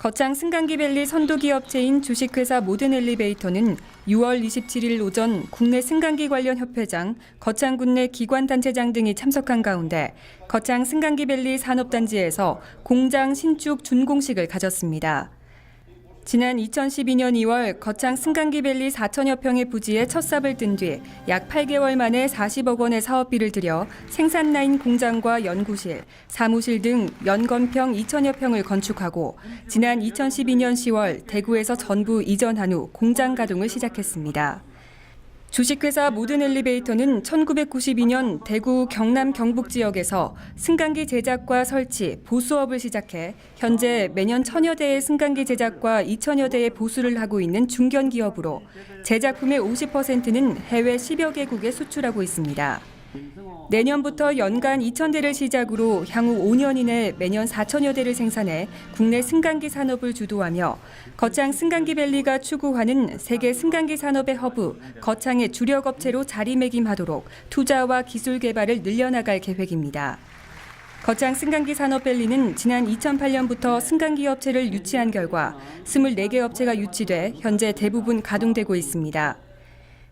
거창 승강기밸리 선도기 업체인 주식회사 모든 엘리베이터는 6월 27일 오전 국내 승강기 관련 협회장, 거창 군 내 기관단체장 등이 참석한 가운데 거창 승강기밸리 산업단지에서 공장 신축 준공식을 가졌습니다. 지난 2012년 2월 거창 승강기밸리 4천여 평의 부지에 첫 삽을 뜬 뒤 약 8개월 만에 40억 원의 사업비를 들여 생산 라인 공장과 연구실, 사무실 등 연건평 2천여 평을 건축하고 지난 2012년 10월 대구에서 전부 이전한 후 공장 가동을 시작했습니다. 주식회사 모든 엘리베이터는 1992년 대구 경남 경북 지역에서 승강기 제작과 설치, 보수업을 시작해 현재 매년 천여 대의 승강기 제작과 2천여 대의 보수를 하고 있는 중견 기업으로 제작품의 50%는 해외 10여 개국에 수출하고 있습니다. 내년부터 연간 2천 대를 시작으로 향후 5년 이내 매년 4천여 대를 생산해 국내 승강기 산업을 주도하며 거창 승강기 밸리가 추구하는 세계 승강기 산업의 허브, 거창의 주력 업체로 자리매김하도록 투자와 기술 개발을 늘려나갈 계획입니다. 거창 승강기 산업밸리는 지난 2008년부터 승강기 업체를 유치한 결과 24개 업체가 유치돼 현재 대부분 가동되고 있습니다.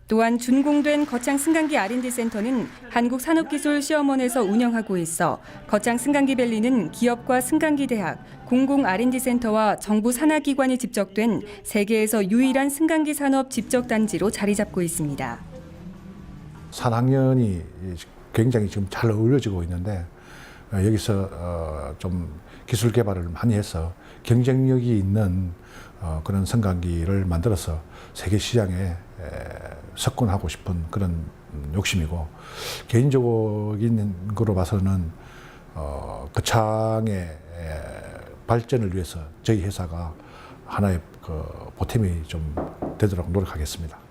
또한 준공된 거창 승강기 R&D 센터는 한국산업기술시험원에서 운영하고 있어 거창 승강기 밸리는 기업과 승강기 대학, 공공 R&D 센터와 정부 산하기관이 집적된 세계에서 유일한 승강기 산업 집적 단지로 자리 잡고 있습니다. 3학년이 굉장히 지금 잘 어우러지고 있는데 어, 여기서 어, 좀 기술 개발을 많이 해서 경쟁력이 있는 어, 그런 성강기를 만들어서 세계 시장에 에, 석권하고 싶은 그런 음, 욕심이고 개인적인 거로 봐서는 어, 거창의 에, 발전을 위해서 저희 회사가 하나의 그 보탬이 좀 되도록 노력하겠습니다.